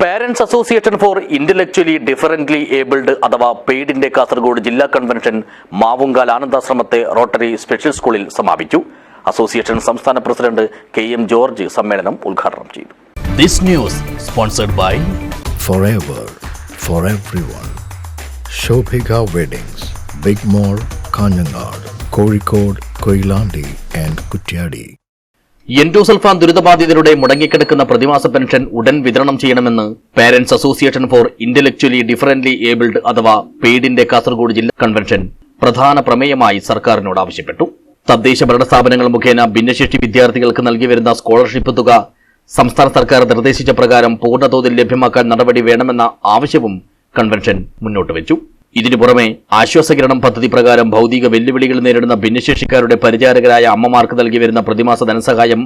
Parents association for intellectually differently abled അഥവാ പെയ്ഡിന്റെ കാസർഗോഡ് ജില്ലാ കൺവെൻഷൻ മാവുങ്കാൽ ആനന്ദാശ്രമത്തെ റോട്ടറി സ്പെഷ്യൽ സ്കൂളിൽ സമാപിച്ചു അസോസിയേഷൻ സംസ്ഥാന പ്രസിഡന്റ് കെ എം ജോർജ് സമ്മേളനം ഉദ്ഘാടനം ചെയ്തു this news sponsored by forever for everyone. Shobhika weddings big Mall, Kanhangad Kozhikode Koilandi and Kutyadi. Endosulfan ദുരിതബാധിതരുടെ മുടങ്ങിക്കിടക്കുന്ന പ്രതിമാസ പെൻഷൻ ഉടൻ വിതരണം ചെയ്യണമെന്ന് parents association for intellectually differently abled അഥവാ പെയ്ഡിന്റെ കാസർഗോഡ് ജില്ലാ കൺവെൻഷൻ പ്രധാന പ്രമേയമായി സർക്കാരിനോട് ആവശ്യപ്പെട്ടു. തദ്ദേശ ഭരണ സ്ഥാപനങ്ങൾ മുഖേന ഭിന്നശേഷി വിദ്യാർത്ഥികൾക്ക് നൽകി വരുന്ന സ്കോളർഷിപ്പ് തുക സംസ്ഥാന സർക്കാർ നിർദ്ദേശിച്ച പ്രകാരം പൂർണതോതിൽ ലഭ്യമാക്കാൻ നടപടി വേണമെന്ന ആവശ്യവും കൺവെൻഷൻ മുന്നോട്ട് വെച്ചു ഇതിനു പുറമെ ആശ്വാസകിരണം പദ്ധതി പ്രകാരം ഭൗതിക വെല്ലുവിളികൾ നേരിടുന്ന ഭിന്നശേഷിക്കാരുടെ പരിചാരകരായ അമ്മമാർക്ക് നൽകി വരുന്ന പ്രതിമാസ ധനസഹായം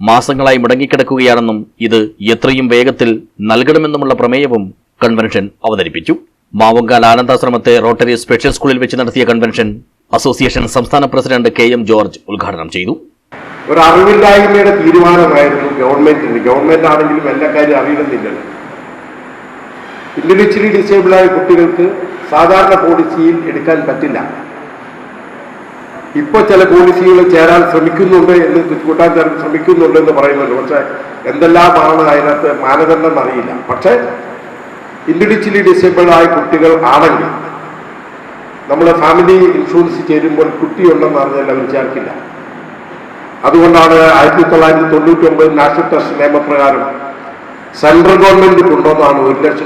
മാസങ്ങളായി മുടങ്ങിക്കിടക്കുകയാണെന്നും ഇത് എത്രയും വേഗത്തിൽ നൽകണമെന്നുമുള്ള പ്രമേയവും കൺവെൻഷൻ അവതരിപ്പിച്ചു. മാവങ്കാൽ ആനന്ദാശ്രമത്തെ റോട്ടറി സ്പെഷ്യൽ സ്കൂളിൽ വെച്ച് നടത്തിയ കൺവെൻഷൻ അസോസിയേഷൻ സംസ്ഥാന പ്രസിഡന്റ് കെ എം ജോർജ് ഉദ്ഘാടനം ചെയ്തു. ഒരു അറിവില്ലായ്മയുടെ തീരുമാനമായിരുന്നു ഗവൺമെന്റിന് ഗവൺമെന്റ് ആണെങ്കിലും എല്ലാ കാര്യം അറിയുന്നില്ലല്ലോ ഇന്റലക്ച്വലി ഡിസേബിളായ കുട്ടികൾക്ക് സാധാരണ പോളിസിയിൽ എടുക്കാൻ പറ്റില്ല. ഇപ്പോൾ ചില പോളിസികൾ ചേരാൻ ശ്രമിക്കുന്നുണ്ട് എന്ന് കൂട്ടാൻ ചേരാൻ ശ്രമിക്കുന്നുണ്ട് എന്ന് പറയുന്നുണ്ട്. പക്ഷേ എന്തെല്ലാമാണ് അതിനകത്ത് മാനദണ്ഡം അറിയില്ല. പക്ഷേ ഇൻഡിവിജ്വലി ഡിസേബിൾ ആയ കുട്ടികൾ ആണെങ്കിൽ നമ്മൾ ഫാമിലി ഇൻഷുറൻസ് ചേരുമ്പോൾ കുട്ടിയുണ്ടെന്ന് അറിഞ്ഞാൽ അവർ ചേർക്കില്ല. അതുകൊണ്ടാണ് ആയിരത്തി തൊള്ളായിരത്തി തൊണ്ണൂറ്റി ഒമ്പത് നാഷണൽ ട്രസ്റ്റ് നിയമപ്രകാരം സെൻട്രൽ ഗവൺമെന്റ് കൊണ്ടുവന്നാണ് ഒരു ലക്ഷം